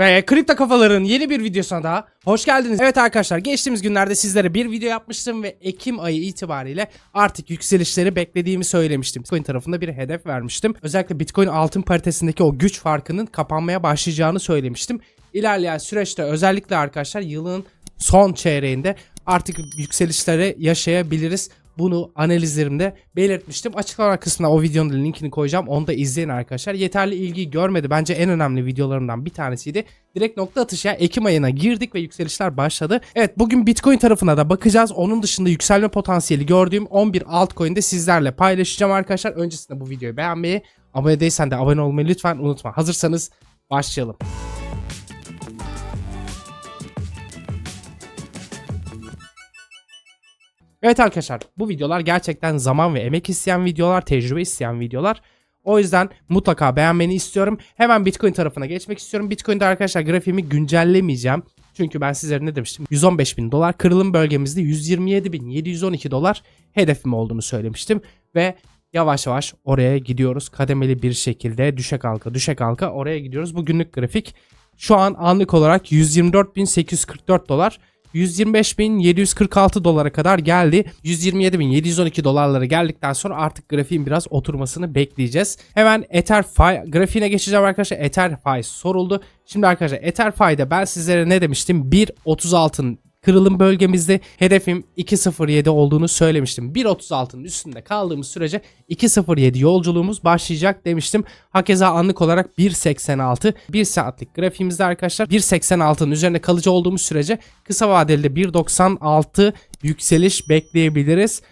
Ve Kripto Kafaların yeni bir videosuna daha hoş geldiniz. Evet arkadaşlar geçtiğimiz günlerde sizlere bir video yapmıştım ve Ekim ayı itibariyle artık yükselişleri beklediğimi söylemiştim. Bitcoin tarafında bir hedef vermiştim. Özellikle Bitcoin altın paritesindeki o güç farkının kapanmaya başlayacağını söylemiştim. İlerleyen süreçte özellikle arkadaşlar yılın son çeyreğinde artık yükselişleri yaşayabiliriz. Bunu analizlerimde belirtmiştim. Açıklama kısmına o videonun linkini koyacağım. Onu da izleyin arkadaşlar. Yeterli ilgi görmedi. Bence en önemli videolarımdan bir tanesiydi. Direkt nokta atışı ya Ekim ayına girdik ve yükselişler başladı. Evet bugün Bitcoin tarafına da bakacağız. Onun dışında yükselme potansiyeli gördüğüm 11 altcoin'i de sizlerle paylaşacağım arkadaşlar. Öncesinde bu videoyu beğenmeyi, abone değilsen de abone olmayı lütfen unutma. Hazırsanız başlayalım. Evet arkadaşlar bu videolar gerçekten zaman ve emek isteyen videolar, tecrübe isteyen videolar. O yüzden mutlaka beğenmeni istiyorum. Hemen Bitcoin tarafına geçmek istiyorum. Bitcoin'de arkadaşlar grafiğimi güncellemeyeceğim. Çünkü ben sizlere ne demiştim? 115 bin dolar kırılım bölgemizde 127 bin 712 dolar hedefim olduğunu söylemiştim. Ve yavaş yavaş oraya gidiyoruz. Kademeli bir şekilde düşe kalka düşe kalka oraya gidiyoruz. Bu günlük grafik şu an anlık olarak 124.844 dolar. 125.746 dolara kadar geldi. 127.712 dolarlara geldikten sonra artık grafiğin biraz oturmasını bekleyeceğiz. Hemen EtherFi grafiğine geçeceğim arkadaşlar. EtherFi soruldu. Şimdi arkadaşlar EtherFi'de ben sizlere ne demiştim? 1.36'ın kırılım bölgemizde hedefim 2.07 olduğunu söylemiştim. 1.36'nın üstünde kaldığımız sürece 2.07 yolculuğumuz başlayacak demiştim. Hakeza anlık olarak 1.86 1 saatlik grafiğimizde arkadaşlar 1.86'nın üzerinde kalıcı olduğumuz sürece kısa vadeli de 1.96 yükseliş bekleyebiliriz.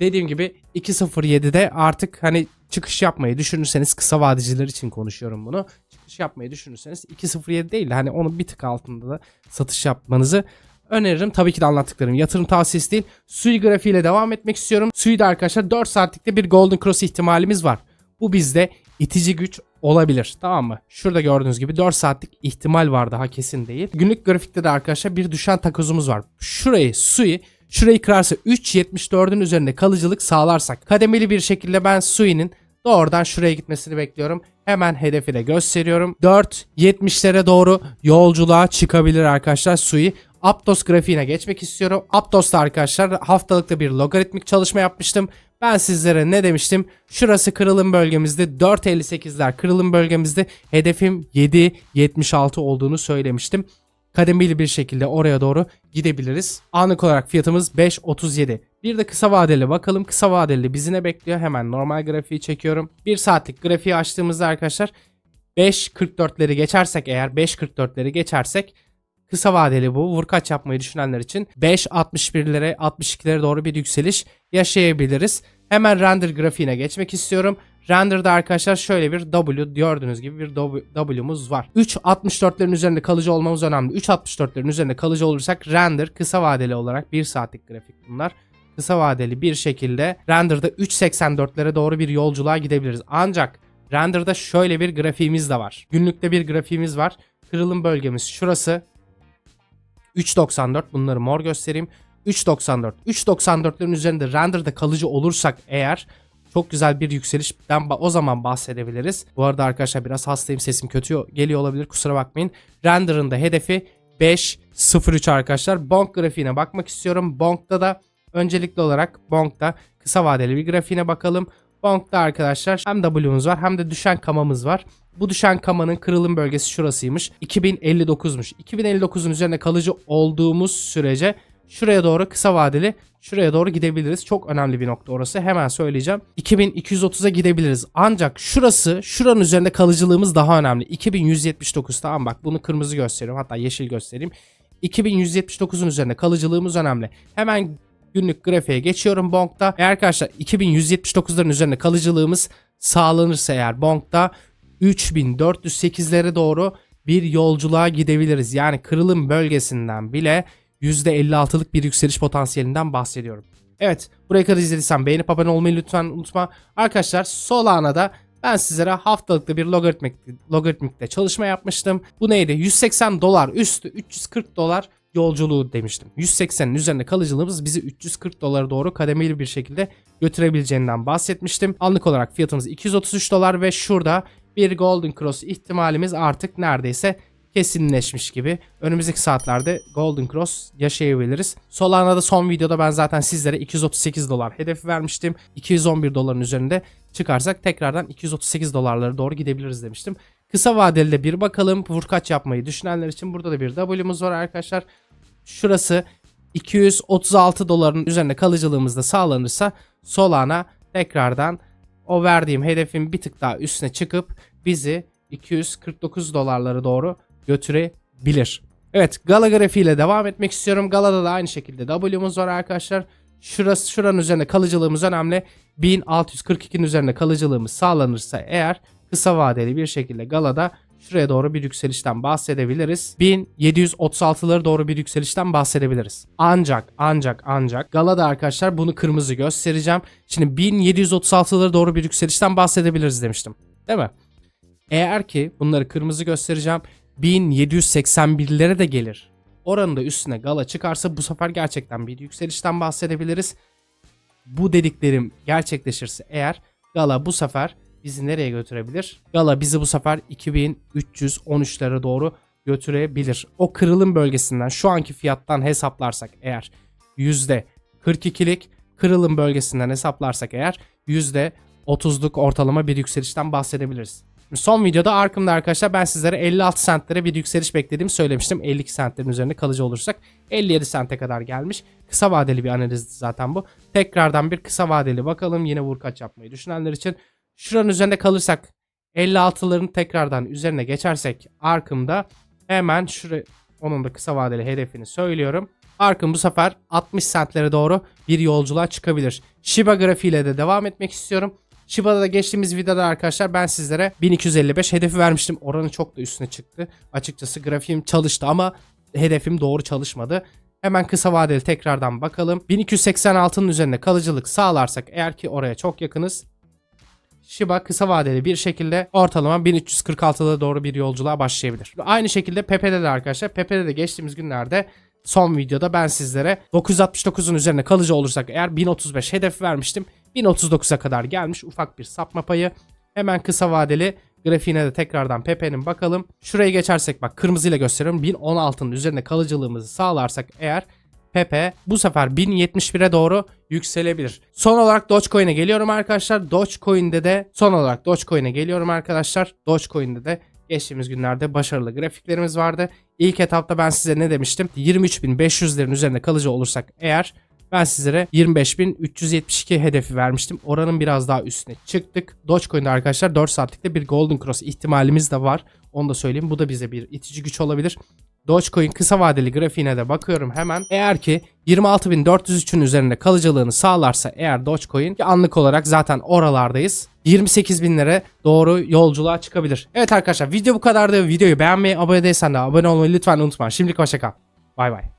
Dediğim gibi 2.07'de artık hani çıkış yapmayı düşünürseniz kısa vadeciler için konuşuyorum bunu. Çıkış yapmayı düşünürseniz 2.07 değil de hani onun bir tık altında da satış yapmanızı öneririm. Tabii ki de anlattıklarım yatırım tavsiyesi değil. Sui grafiğiyle devam etmek istiyorum. Sui'de arkadaşlar 4 saatlikte bir Golden Cross ihtimalimiz var. Bu bizde itici güç olabilir. Tamam mı? Şurada gördüğünüz gibi 4 saatlik ihtimal var daha kesin değil. Günlük grafikte de arkadaşlar bir düşen takozumuz var. Şurayı Sui şurayı kırarsa 3.74'ün üzerinde kalıcılık sağlarsak kademeli bir şekilde ben Sui'nin doğrudan şuraya gitmesini bekliyorum. Hemen hedefi de gösteriyorum. 4.70'lere doğru yolculuğa çıkabilir arkadaşlar Sui. Aptos grafiğine geçmek istiyorum. Aptos'ta arkadaşlar haftalıkta bir logaritmik çalışma yapmıştım. Ben sizlere ne demiştim? Şurası kırılım bölgemizde 4.58'ler kırılım bölgemizde hedefim 7.76 olduğunu söylemiştim. Kademeli bir şekilde oraya doğru gidebiliriz. Anlık olarak fiyatımız 5.37. Bir de kısa vadeli bakalım. Kısa vadeli bizi ne bekliyor? Hemen normal grafiği çekiyorum. 1 saatlik grafiği açtığımızda arkadaşlar 5.44'leri geçersek eğer 5.44'leri geçersek kısa vadeli bu vurkaç yapmayı düşünenler için 5.61'lere 62'lere doğru bir yükseliş yaşayabiliriz. Hemen render grafiğine geçmek istiyorum. Render'da arkadaşlar şöyle bir W gördüğünüz gibi bir W'muz var. 3.64'lerin üzerinde kalıcı olmamız önemli. 3.64'lerin üzerinde kalıcı olursak render kısa vadeli olarak 1 saatlik grafik bunlar. Kısa vadeli bir şekilde render'da 3.84'lere doğru bir yolculuğa gidebiliriz. Ancak render'da şöyle bir grafiğimiz de var. Günlükte bir grafiğimiz var. Kırılım bölgemiz şurası. 3.94 bunları mor göstereyim. 3.94. 3.94'lerin üzerinde render'da kalıcı olursak eğer çok güzel bir yükselişten o zaman bahsedebiliriz. Bu arada arkadaşlar biraz hastayım sesim kötü geliyor olabilir kusura bakmayın. Render'ın da hedefi 5.03 arkadaşlar. Bonk grafiğine bakmak istiyorum. Bonk'ta da öncelikli olarak Bonk'ta kısa vadeli bir grafiğine bakalım. Bonk'ta arkadaşlar hem W'muz var hem de düşen kamamız var. Bu düşen kamanın kırılım bölgesi şurasıymış. 2059'muş. 2059'un üzerine kalıcı olduğumuz sürece şuraya doğru kısa vadeli şuraya doğru gidebiliriz. Çok önemli bir nokta orası. Hemen söyleyeceğim. 2230'a gidebiliriz. Ancak şurası şuranın üzerinde kalıcılığımız daha önemli. 2179 tamam bak bunu kırmızı gösteriyorum. Hatta yeşil göstereyim. 2179'un üzerinde kalıcılığımız önemli. Hemen günlük grafiğe geçiyorum Bonk'ta. Eğer arkadaşlar 2179'ların üzerinde kalıcılığımız sağlanırsa eğer Bonk'ta 3408'lere doğru bir yolculuğa gidebiliriz. Yani kırılım bölgesinden bile %56'lık bir yükseliş potansiyelinden bahsediyorum. Evet buraya kadar izlediysen beğenip abone olmayı lütfen unutma. Arkadaşlar Solana'da ben sizlere haftalıkta bir logaritmik, logaritmikte çalışma yapmıştım. Bu neydi? 180 dolar üstü 340 dolar yolculuğu demiştim. 180'in üzerinde kalıcılığımız bizi 340 dolara doğru kademeli bir şekilde götürebileceğinden bahsetmiştim. Anlık olarak fiyatımız 233 dolar ve şurada bir Golden Cross ihtimalimiz artık neredeyse kesinleşmiş gibi. Önümüzdeki saatlerde Golden Cross yaşayabiliriz. Solana'da son videoda ben zaten sizlere 238 dolar hedefi vermiştim. 211 doların üzerinde çıkarsak tekrardan 238 dolarlara doğru gidebiliriz demiştim. Kısa vadeli de bir bakalım. Vurkaç yapmayı düşünenler için burada da bir W'muz var arkadaşlar. Şurası 236 doların üzerinde kalıcılığımız da sağlanırsa Solana tekrardan o verdiğim hedefin bir tık daha üstüne çıkıp bizi 249 dolarlara doğru götürebilir. Evet Gala grafiğiyle devam etmek istiyorum. Gala'da da aynı şekilde W'muz var arkadaşlar. Şurası şuranın üzerinde kalıcılığımız önemli. 1642'nin üzerinde kalıcılığımız sağlanırsa eğer kısa vadeli bir şekilde Gala'da şuraya doğru bir yükselişten bahsedebiliriz. 1736'lara doğru bir yükselişten bahsedebiliriz. Ancak ancak ancak Gala'da arkadaşlar bunu kırmızı göstereceğim. Şimdi 1736'lara doğru bir yükselişten bahsedebiliriz demiştim. Değil mi? Eğer ki bunları kırmızı göstereceğim 1781'lere de gelir. Oranın da üstüne gala çıkarsa bu sefer gerçekten bir yükselişten bahsedebiliriz. Bu dediklerim gerçekleşirse eğer gala bu sefer bizi nereye götürebilir? Gala bizi bu sefer 2313'lere doğru götürebilir. O kırılım bölgesinden şu anki fiyattan hesaplarsak eğer %42'lik kırılım bölgesinden hesaplarsak eğer %30'luk ortalama bir yükselişten bahsedebiliriz. Son videoda Arkham'da arkadaşlar ben sizlere 56 centlere bir yükseliş beklediğimi söylemiştim. 52 centlerin üzerinde kalıcı olursak 57 cente kadar gelmiş. Kısa vadeli bir analizdi zaten bu. Tekrardan bir kısa vadeli bakalım yine vurkaç yapmayı düşünenler için. Şuranın üzerinde kalırsak 56'ların tekrardan üzerine geçersek Arkham'da hemen şuraya onun da kısa vadeli hedefini söylüyorum. Arkın bu sefer 60 centlere doğru bir yolculuğa çıkabilir. Shiba grafiğiyle de devam etmek istiyorum. Shiba'da da geçtiğimiz videoda arkadaşlar ben sizlere 1255 hedefi vermiştim. Oranı çok da üstüne çıktı. Açıkçası grafiğim çalıştı ama hedefim doğru çalışmadı. Hemen kısa vadeli tekrardan bakalım. 1286'nın üzerinde kalıcılık sağlarsak eğer ki oraya çok yakınız. Shiba kısa vadeli bir şekilde ortalama 1346'da doğru bir yolculuğa başlayabilir. Aynı şekilde Pepe'de de arkadaşlar. Pepe'de de geçtiğimiz günlerde son videoda ben sizlere 969'un üzerine kalıcı olursak eğer 1035 hedef vermiştim. 1039'a kadar gelmiş ufak bir sapma payı. Hemen kısa vadeli grafiğine de tekrardan Pepe'nin bakalım. Şuraya geçersek bak kırmızıyla gösteriyorum. 1016'nın üzerine kalıcılığımızı sağlarsak eğer Pepe bu sefer 1071'e doğru yükselebilir. Son olarak Dogecoin'e geliyorum arkadaşlar. Dogecoin'de de son olarak Dogecoin'e geliyorum arkadaşlar. Dogecoin'de de geçtiğimiz günlerde başarılı grafiklerimiz vardı. İlk etapta ben size ne demiştim? 23.500'lerin üzerinde kalıcı olursak eğer ben sizlere 25.372 hedefi vermiştim. Oranın biraz daha üstüne çıktık. Dogecoin'de arkadaşlar 4 saatlikte bir Golden Cross ihtimalimiz de var. Onu da söyleyeyim. Bu da bize bir itici güç olabilir. Dogecoin kısa vadeli grafiğine de bakıyorum hemen. Eğer ki 26.403'ün üzerinde kalıcılığını sağlarsa eğer Dogecoin ki anlık olarak zaten oralardayız. 28.000'lere doğru yolculuğa çıkabilir. Evet arkadaşlar video bu kadardı. Videoyu beğenmeyi, abone değilsen de abone olmayı lütfen unutma. Şimdilik hoşçakal. Bay bay.